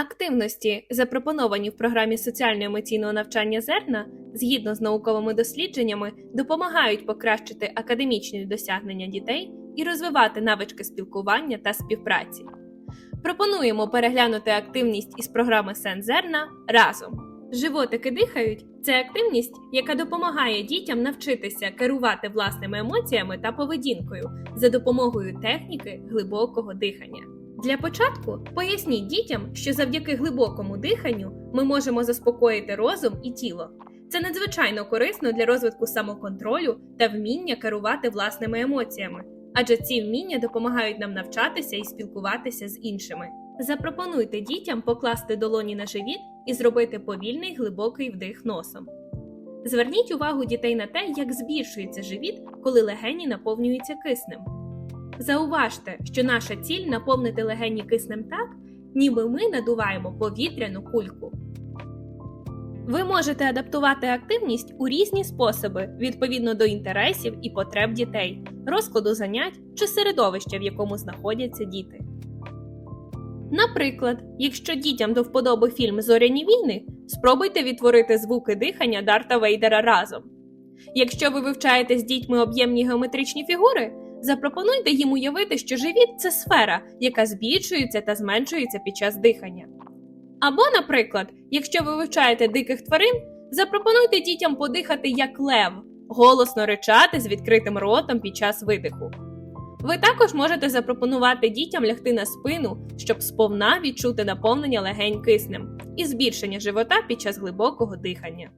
Активності, запропоновані в програмі соціально-емоційного навчання зерна, згідно з науковими дослідженнями, допомагають покращити академічні досягнення дітей і розвивати навички спілкування та співпраці. Пропонуємо переглянути активність із програми Сен зерна разом. Животики дихають це активність, яка допомагає дітям навчитися керувати власними емоціями та поведінкою за допомогою техніки глибокого дихання. Для початку поясніть дітям, що завдяки глибокому диханню ми можемо заспокоїти розум і тіло. Це надзвичайно корисно для розвитку самоконтролю та вміння керувати власними емоціями, адже ці вміння допомагають нам навчатися і спілкуватися з іншими. Запропонуйте дітям покласти долоні на живіт і зробити повільний глибокий вдих носом. Зверніть увагу дітей на те, як збільшується живіт, коли легені наповнюються киснем. Зауважте, що наша ціль наповнити легені киснем так, ніби ми надуваємо повітряну кульку. Ви можете адаптувати активність у різні способи відповідно до інтересів і потреб дітей, розкладу занять чи середовища, в якому знаходяться діти. Наприклад, якщо дітям до вподоби фільм Зоряні війни, спробуйте відтворити звуки дихання Дарта Вейдера разом. Якщо ви вивчаєте з дітьми об'ємні геометричні фігури, запропонуйте їм уявити, що живіт це сфера, яка збільшується та зменшується під час дихання. Або, наприклад, якщо ви вивчаєте диких тварин, запропонуйте дітям подихати як лев, голосно ричати з відкритим ротом під час видиху. Ви також можете запропонувати дітям лягти на спину, щоб сповна відчути наповнення легень киснем і збільшення живота під час глибокого дихання.